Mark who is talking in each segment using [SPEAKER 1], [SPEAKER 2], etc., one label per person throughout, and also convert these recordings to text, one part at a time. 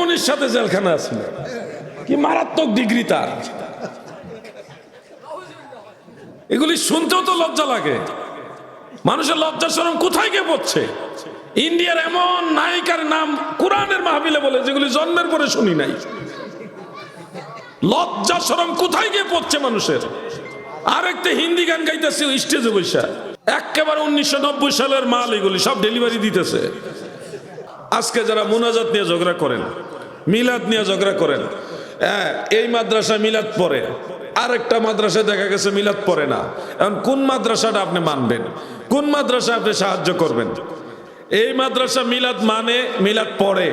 [SPEAKER 1] মনিমনির সাথে জেলখানা আছে। কি মারাত্মক ডিগ্রি তার। এগুলি শুনতেও তো লজ্জা লাগে। মানুষের লজ্জা শরম কোথায় গিয়ে পড়ছে? ইন্ডিয়ার এমন নায়িকার নাম কোরআনের মাহবিলে বলে, যেগুলি জন্মের পরে শুনি নাই। লজ্জা শরম কোথায় গিয়ে পড়ছে মানুষের? আরেকটা হিন্দি গান গাইতেছে, স্টেজে বৈশা একেবারে উনিশশো নব্বই সালের মাল এগুলি, সব ডেলিভারি দিতেছে। আজকে যারা মোনাজাত নিয়ে ঝগড়া করেন মিলাদ নিয়ে ঝগড়া করেন হ্যাঁ, এই মাদ্রাসা মিলাদ পড়ে। আরেকটা মাদ্রাসায় দেখা গেছে মিলাদ পড়ে না। এখন কোন মাদ্রাসাটা আপনি মানবেন? কোন মাদ্রাসা আপনি সাহায্য করবেন? এই মাদ্রাসা মিলাদ মানে মিলাদ পড়ে।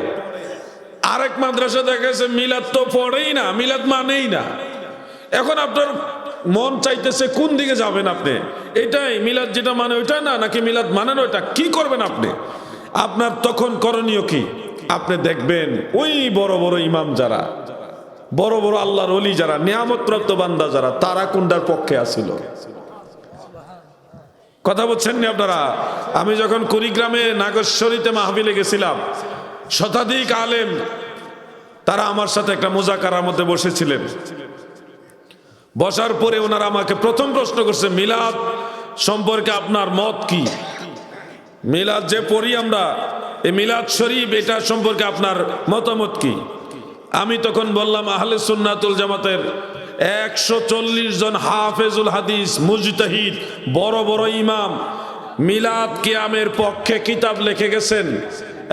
[SPEAKER 1] আরেক মাদ্রাসা দেখা গেছে মিলাদ তো পড়েই না মিলাদ মানেই না। এখন আপনার মন চাইতেছে কোন দিকে যাবেন আপনি? এটাই মিলাদ যেটা মানে ওইটা না নাকি মিলাদ মানেন ওইটা? কি করবেন আপনি? আপনার তখন করণীয় কি? আপনি দেখবেন ওই বড় বড় ইমাম যারা, বড় বড় আল্লাহর অলি যারা, নিয়ামতপ্রাপ্ত বান্দা যারা, তারা কোনটার পক্ষে আসিল কথা বলছেন আপনারা? আমি যখন কুড়িগ্রামে নাগেশ্বরীতে মাহবিলে গেছিলাম, শতাধিক আলেম, তারা আমার সাথে একটা মোজাকারার মধ্যে বসেছিলেন। বসার পরে ওনারা আমাকে প্রথম প্রশ্ন করছে, মিলাদ সম্পর্কে আপনার মত কি? মিলাদ যে পড়ি আমরা, এই মিলাদ শরীফ, এটা সম্পর্কে আপনার মতামত কি? আমি তখন বললাম, আহলে সুন্নাতুল জামাতের একশো চল্লিশ জন হাফেজুল হাদিস, মুজতাহিদ, বড় বড় ইমাম, মিলাদ কিয়ামের পক্ষে কিতাব লিখে গেছেন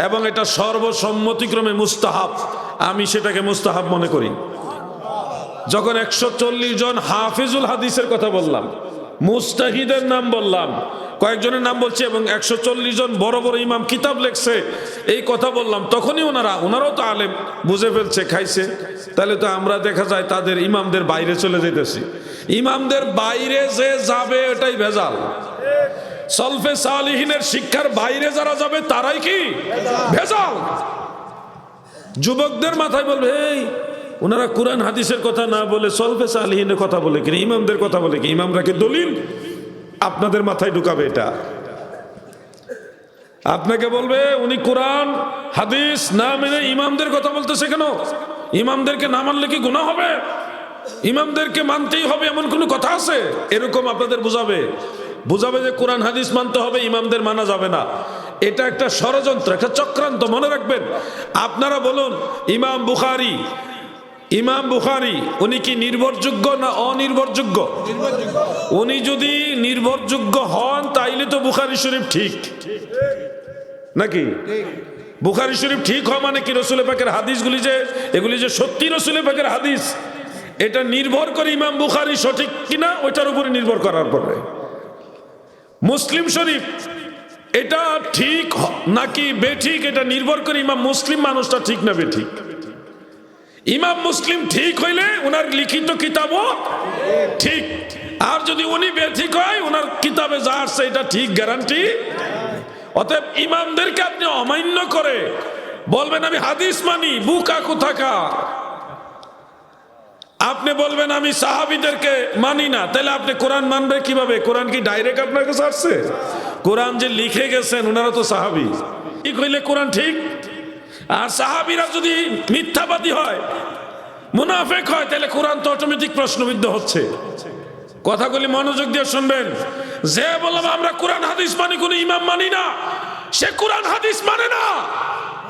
[SPEAKER 1] এবং এটা সর্বসম্মতিক্রমে মুস্তাহাব। আমি সেটাকে মুস্তাহাব মনে করি। যখন একশো চল্লিশ জন হাফিজুল হাদিসের কথা বললাম মুস্তাহিদের নাম বললাম। কয়েকজনের নাম বলছি এবং একশো চল্লিশ জন বড় বড় ইমাম কিতাব লেখছে। এই কথা বললাম। তখনই ওনারা, ওনারাও তো আলেম, বুঝে ফেলছে, খাইছে। তাহলে তো আমরা দেখা যায় তাদের ইমামদের বাইরে চলে যেতেছি। ইমামদের বাইরে যে যাবে, এটাই ভেজাল। সলফে সালিহিনের শিক্ষার বাইরে যারা যাবে, তারাই কি? ভেজাল। যুবকদের মাথায় বলবে, এই ওনারা কোরআন হাদিসের কথা না বলে সলফে সালিহিনের কথা বলে কিনা, ইমামদের কথা বলে কি ইমামরা কি দলিল? আপনাদের মাথায় ঢুকাবে এটা। আপনাকে বলবে, উনি কোরআন, হাদিস না মেনে ইমামদের কথা বলতেছে কেন? ইমামদেরকে না মানলে কি গুণা হবে? ইমামদেরকে মানতেই হবে এমন কোনো কথা আছে? এরকম আপনাদের বুঝাবে। বুঝাবে যে কোরআন, হাদিস মানতে হবে, ইমামদের মানা যাবে না। এটা একটা ষড়যন্ত্র, একটা চক্রান্ত, মনে রাখবেন। আপনারা বলুন, ইমাম বুখারি ইমাম বুখারি, উনি কি নির্ভরযোগ্য না অনির্ভরযোগ্য? উনি যদি নির্ভরযোগ্য হন, তাইলে তো বুখারি শরীফ ঠিক। নাকি? বুখারি শরীফ ঠিক হওয়া মানে কি? রসুল পাকের হাদিসগুলি যে, এগুলি যে সত্যি রসুল পাকের হাদিস, এটা নির্ভর করে ইমাম বুখারি সঠিক কিনা, ওইটার উপরে নির্ভর করার পরে। মুসলিম শরীফ, এটা ঠিক নাকি বেঠিক? এটা নির্ভর করে ইমাম মুসলিম মানুষটা ঠিক না বেঠিক। ইমাম মুসলিম ঠিক হইলে ওনার লিখিত কিতাবও ঠিক। আর যদি উনি বেঠিক হয় ওনার কিতাবে যা আসছে, এটা ঠিক গ্যারান্টি অতএব ইমামদেরকে আপনি অমান্য করে বলবেন, আমি হাদিস মানি, বুকা কোথাকা আপনি বলবেন, আমি সাহাবিদেরকে মানি না। তাহলে আপনি কোরআন মানবে কীভাবে? কোরআন কি ডাইরেক্ট আপনার কাছে আসছে? কোরআন যে লিখে গেছেন ওনারা তো সাহাবি। ঠিক হইলে কোরআন ঠিক? আর সাহাবিরা যদি মিথ্যাবাদী হয়, মুনাফেক হয়, তাহলে কোরআন তো অটোমেটিক প্রশ্নবিদ্ধ হচ্ছে। কথাগুলি মনোযোগ দিয়ে শুনবেন। যে বললাম, আমরা কোরআন হাদিস মানি, কোনো ইমাম মানি না। সে কোরআন হাদিস মানে না।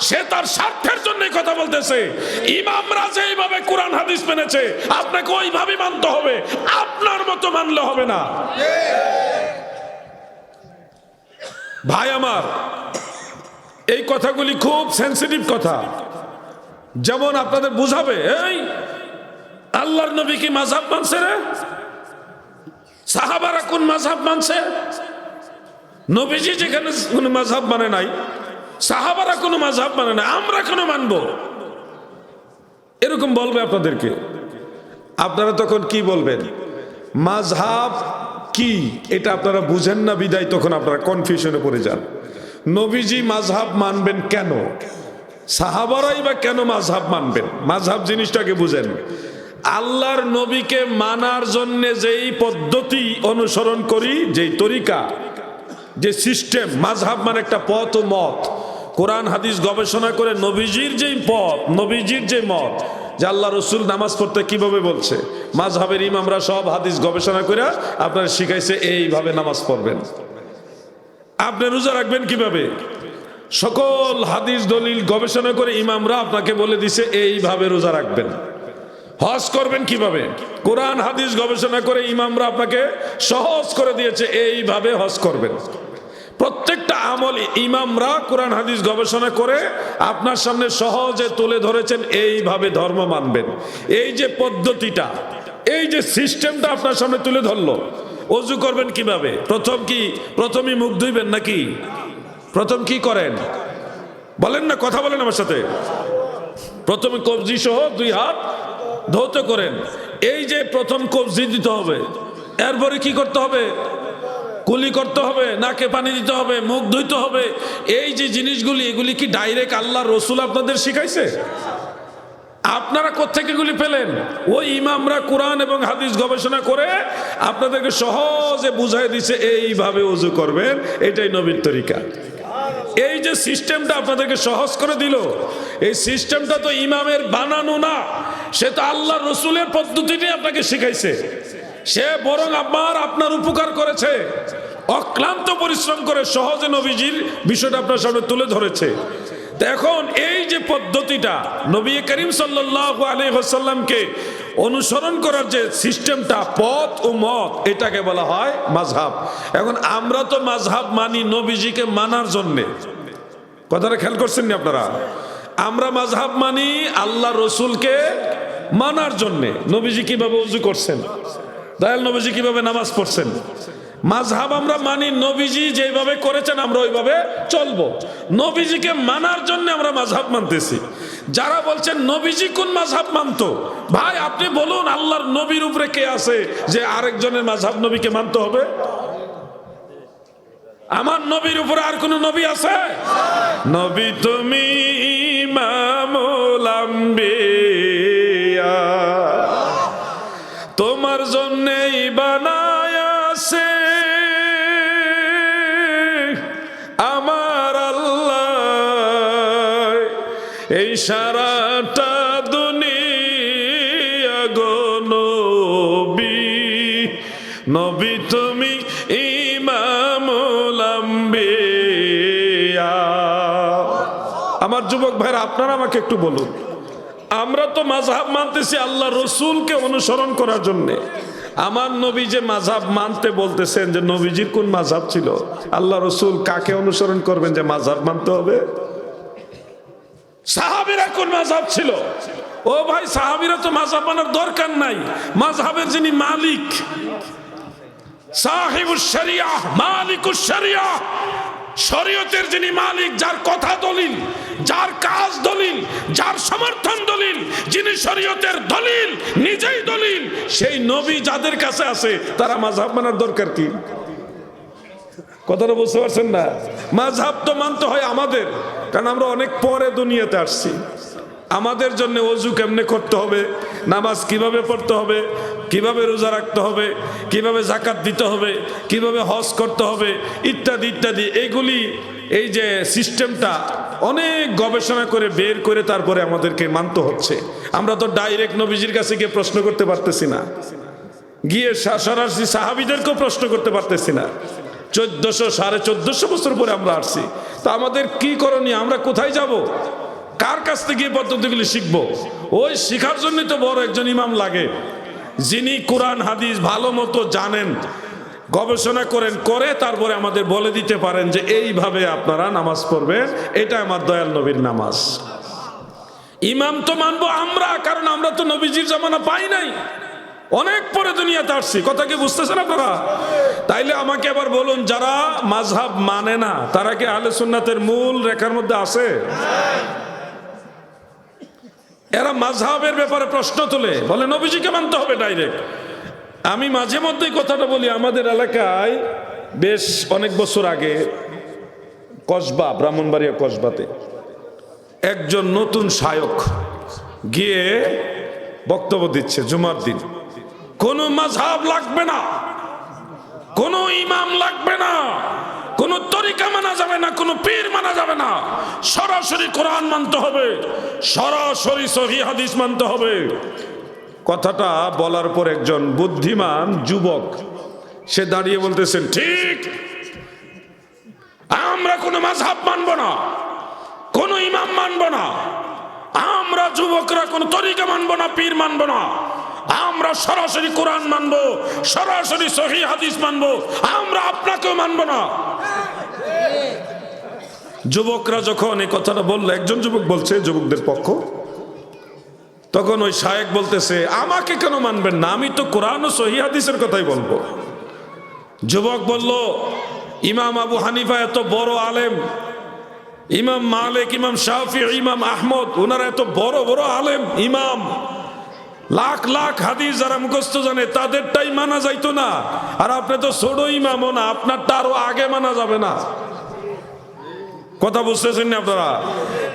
[SPEAKER 1] সে তার স্বার্থের জন্য কথা বলতেছে। ইমামরা যেইভাবে কোরআন হাদিস মেনেছে, আপনাকে ওইভাবে মানতে হবে। আপনার মতো মানলে হবে না। ভাই আমার এই কথাগুলি খুব সেন্সিটিভ কথা। যেমন আপনাদের বুঝাবে, এই আল্লাহর নবী কি মাঝাব মানছে রে? সাহাবারা কোন মাঝাব মানছে? নবীজি যেখানে কোন মাঝাব মানে নাই, সাহাবারা কোনো মাঝাব মানে না, আমরা কেন মানবো? এরকম বলবে আপনাদেরকে। আপনারা তখন কি বলবেন? মাঝহাব কি? এটা আপনারা বুঝেন না বিদায়, তখন আপনারা কনফিউশনে পড়ে যান। নবীজি মাঝহাব মানবেন কেন? সাহাবারাই বা কেন মাঝহাব মানবেন? মাঝহাব জিনিসটাকে বুঝেন। আল্লাহর নবীকে মানার জন্য যেই পদ্ধতি অনুসরণ করি, যেই তরিকা, যে সিস্টেম, মাঝহাব মানে একটা পথ ও মত। কোরআন, হাদিস গবেষণা করে নবীজির যেই পথ, নবীজির যে মত, যে আল্লাহ রসুল নামাজ পড়তে কীভাবে বলছে। মাঝহাবের ইমামরা সব হাদিস গবেষণা করে আপনার শিখাইছে, এইভাবে নামাজ পড়বেন। আপনি রোজা রাখবেন কীভাবে? সকল হাদিস দলিল গবেষণা করে ইমামরা আপনাকে বলে দিছে, এইভাবে রোজা রাখবেন। হজ করবেন কীভাবে? কোরআন, হাদিস গবেষণা করে ইমামরা আপনাকে সহজ করে দিয়েছে, এইভাবে হজ করবেন। প্রত্যেকটা আমল ইমামরা কোরআন, হাদিস গবেষণা করে আপনার সামনে সহজে তুলে ধরেছেন, এইভাবে ধর্ম মানবেন। এই যে পদ্ধতিটা, এই যে সিস্টেমটা আপনার সামনে তুলে ধরলো অজু করবেন কীভাবে? প্রথম কি, প্রথমই মুখ ধুইবেন নাকি? প্রথম কি করেন? বলেন না, কথা বলেন আমার সাথে। প্রথমে কবজি সহ দুই হাত ধৌত করেন। এই যে প্রথম কবজি দিতে হবে, এরপরে কি করতে হবে? কুলি করতে হবে, নাকে পানি দিতে হবে, মুখ ধুইতে হবে। এই যে জিনিসগুলি, এগুলি কি ডাইরেক্ট আল্লাহ রসুল আপনাদের শিখাইছে? আপনারা কোথেকে এগুলি পেলেন? ওই ইমামরা কোরআন এবং হাদিস গবেষণা করে আপনাদেরকে সহজে বুঝাই দিছে, এইভাবে উজু করবেন, এটাই নবীর তরিকা। এই যে সিস্টেমটা আপনাদেরকে সহজ করে দিল, এই সিস্টেমটা তো ইমামের বানানো না, সে তো আল্লাহ রসুলের পদ্ধতিটি আপনাকে শিখাইছে। সে বরং আমার আপনার উপকার করেছে, অক্লান্ত পরিশ্রম করে সহজে নবীজির বিষয়টা আপনার সামনে তুলে ধরেছে। এখন এই যে পদ্ধতিটা নবী করিম সাল্লাহ আলহাসাল্লামকে অনুসরণ করার যে সিস্টেমটা, পথ ও মত, এটাকে বলা হয় মাঝহাব এখন আমরা তো মাঝহাব মানি নবীজিকে মানার জন্যে। কথাটা খেয়াল করছেন না আপনারা? আমরা মাঝহাব মানি আল্লাহ রসুলকে মানার জন্যে। নবীজি কীভাবে উজু করছেন? দয়াল নবীজি কীভাবে নামাজ পড়ছেন? মাঝহাব আমরা মানি, নবীজি যেভাবে করেছেন আমরা ওইভাবে চলবো। নবীজিকে মানার জন্য আমরা মাঝহাব মানতেছি। যারা বলছেন, নবীজি কোন মাঝহাব মানতো? ভাই, আপনি বলুন, আল্লাহর নবীর উপরে কে আছে যে আরেকজনের মাঝহাব নবীকে মানতে হবে? আমার নবীর উপরে আর কোন নবী আছে? নবী তুমি ইমামুল গো নবী। নবী তুমি আমার যুবক ভাইরা, আপনারা আমাকে একটু বলুন। আমরা তো মাঝহাব মানতেছি আল্লাহ রসুলকে অনুসরণ করার জন্য। আমার নবী যে মাঝহাব মানতে বলতেছেন যে নবীজির কোন মাঝহাব ছিল? আল্লাহ রসুল কাকে অনুসরণ করবেন যে মাঝহাব মানতে হবে? সাহাবিরা কোন মাঝহাব ছিল? ও ভাই, সাহাবিরা তো মাঝহাব মানার দরকার নাই। মাঝহাবের যিনি মালিক যিনি মালিক, যার কথা দলিল, যার কাজ দলিল, যার সমর্থন দলিল, যিনি দলিল, নিজেই দলিল, সেই নবী যাদের কাছে আছে, তারা মাঝহাব মানার দরকার কি? কথাটা বুঝতে পারছেন না? মাঝহাব তো মানতে হয় আমাদের, কারণ আমরা অনেক পরে দুনিয়াতে আসছি। আমাদের জন্য অজু কেমনে করতে হবে? নামাজ কীভাবে পড়তে হবে? কীভাবে রোজা রাখতে হবে? কীভাবে জাকাত দিতে হবে? কীভাবে হজ করতে হবে? ইত্যাদি ইত্যাদি। এগুলি এই যে সিস্টেমটা অনেক গবেষণা করে বের করে তারপরে আমাদেরকে মানতে হচ্ছে। আমরা তো ডাইরেক্ট নবীজির কাছে গিয়ে প্রশ্ন করতে পারতেছি না। গিয়ে সরাসরি সাহাবিদেরকেও প্রশ্ন করতে পারতেছি না। চোদ্দশো, সাড়ে চোদ্দশো বছর পরে আমরা আসছি। তো আমাদের কি করণীয়? আমরা কোথায় যাব? কার কাছ থেকে এই পদ্ধতিগুলি শিখব? ওই শিখার জন্য তো বড় একজন ইমাম লাগে। যিনি কোরআন, হাদিস ভালো মতো জানেন, গবেষণা করেন, করে তারপরে আমাদের বলে দিতে পারেন যে এইভাবে আপনারা নামাজ পড়বেন। এটা আমার দয়াল নবীর নামাজ। ইমাম তো মানবো আমরা, কারণ আমরা তো নবীজির জামানা পাই নাই। অনেক পরে দুনিয়াতে আসছি। কথা কি বুঝতেছেন আপনারা? তাইলে আমাকে আবার বলুন, যারা মাঝহাব মানে না, তারা কি আহলে সুন্নাতের মূল রেখার মধ্যে আছে? এরা মাঝহাবের ব্যাপারে প্রশ্ন তোলে। বলে, নবীজিকে মানতে হবে ডাইরেক্ট আমি মাঝে মধ্যেই কথাটা বলি, আমাদের এলাকায় বেশ অনেক বছর আগে কসবা, ব্রাহ্মণবাড়িয়া কসবাতে একজন নতুন শায়ক গিয়ে বক্তব্য দিচ্ছে জুমার দিন। কোনো মাঝহাব লাগবে না, কোনো ইমাম লাগবে না, কোন তরিকা মানা যাবে না কোন পীর মানা যাবে না সরাসরি কোরআন মানতে হবে, সরাসরি সহি হাদিস মানতে হবে। কথাটা বলার পর একজন বুদ্ধিমান যুবক, সে দাঁড়িয়ে বলতেছেন ঠিক, আমরা কোনো মাঝহাব মানব না, কোন ইমাম মানব না, আমরা যুবকরা কোন তরিকা মানব না, পীর মানব না, আমরা সরাসরি কোরআন মানব, সরাসরি সহি হাদিস মানব, আমরা আপনাকেও মানব না। যুবকরা যখন এই কথাটা বলল, একজন যুবক বলছে, যুবকদের পক্ষ, তখন ওই শায়েক বলতেছে, আমাকে কেন মানবেন না? আমি তো কোরআন ও সহি হাদিসের কথাই বলব। যুবক বলল, ইমাম আবু হানিফা এত বড় আলেম, ইমাম মালিক, ইমাম শাফি, ইমাম আহমদ ওনারা এত বড় বড় আলেম, ইমাম। লাখ লাখ হাদিস যারা মুখস্থ জানে, তাদেরটাই মানা যাইতো না। আর আপনি তো ছোট ইমামও না, আপনারটা আরও আগে মানা যাবে না। কথা বুঝতেছেন না আপনারা?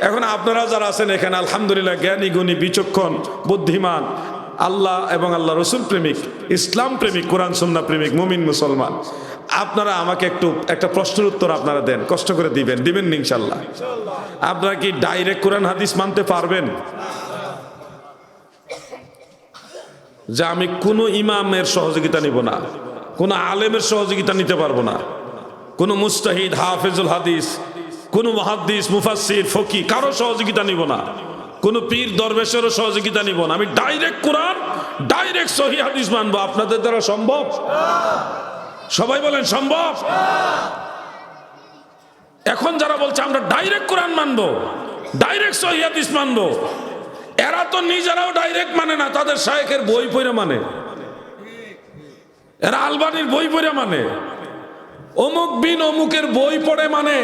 [SPEAKER 1] এখন আপনারা যারা আছেন এখানে, আলহামদুলিল্লাহ, জ্ঞানী, গুণী, বিচক্ষণ, বুদ্ধিমান, আল্লাহ এবং আল্লাহ রসুল প্রেমিক, ইসলাম প্রেমিক, কোরআন সুন্না প্রেমিক, মুমিন, মুসলমান। আপনারা আমাকে একটু, একটা প্রশ্নের উত্তর আপনারা দেন, কষ্ট করে দিবেন দিবেন ইনশাল্লাহ আপনারা কি ডাইরেক্ট কোরআন, হাদিস মানতে পারবেন? যে আমি কোনো ইমামের সহযোগিতা নিব না, কোনো আলেমের সহযোগিতা নিতে পারব না, কোনো মুস্তাহিদ, হাফেজুল হাদিস কোনো মহাদ্দিস মুফাসির ফকি কারও সহযোগিতা নিব না। কোনো পীর, দরবেশেরও সহযোগিতা নিব না। আমি ডাইরেক্ট কোরআন ডাইরেক্ট সহি হাদিস মানবো। আপনাদের দ্বারা সম্ভব? সবাই বলেন, সম্ভব? এখন যারা বলছে, আমরা ডাইরেক্ট কোরআন মানবো ডাইরেক্ট সহি হাদিস মানবো, এরা তো নিজেরাও ডাইরেক্ট মানে না, তাদের শায়েখের বই পড়ে মানে। এরা আলবানির বই পড়ে মানে। অমুক বিন অমুকের বই পড়ে মানে।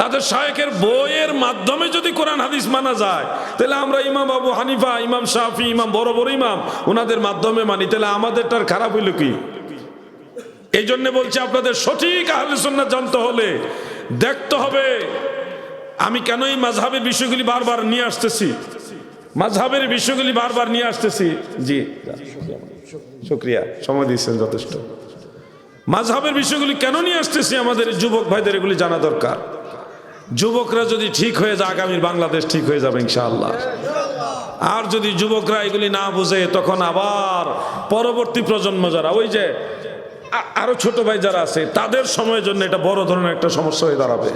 [SPEAKER 1] তাদের শায়েখের বইয়ের মাধ্যমে যদি কোরআন হাদিস মানা যায়, তাহলে আমরা ইমাম আবু হানিফা, ইমাম শাফি, ইমাম বড় বড় ইমাম ওনাদের মাধ্যমে মানি। তাহলে আমাদেরটার খারাপ হইল কি? এই জন্য বলছি আপনাদের, সঠিক আহলে সুন্নাত জানতে হলে দেখতে হবে, আমি কেন এই মাঝহাবের বিষয়গুলি বারবার নিয়ে আসতেছি? মাঝহাবের বিষয়গুলি বারবার নিয়ে আসতেছি। জি, শুক্রিয়া, সময় দিচ্ছেন যথেষ্ট। মাঝহাবের বিষয়গুলি কেন নিয়ে আসতেছি আমাদের যুবক ভাইদের এগুলি জানা দরকার? যুবকরা যদি ঠিক হয়ে যায়, আগামীর বাংলাদেশ ঠিক হয়ে যাবে ইনশাআল্লাহ। আর যদি যুবকরা এগুলি না বুঝে, তখন আবার পরবর্তী প্রজন্ম যারা, ওই যে আরও ছোট ভাই যারা আছে, তাদের সময়ের জন্য এটা বড় ধরনের একটা সমস্যা হয়ে দাঁড়াবে।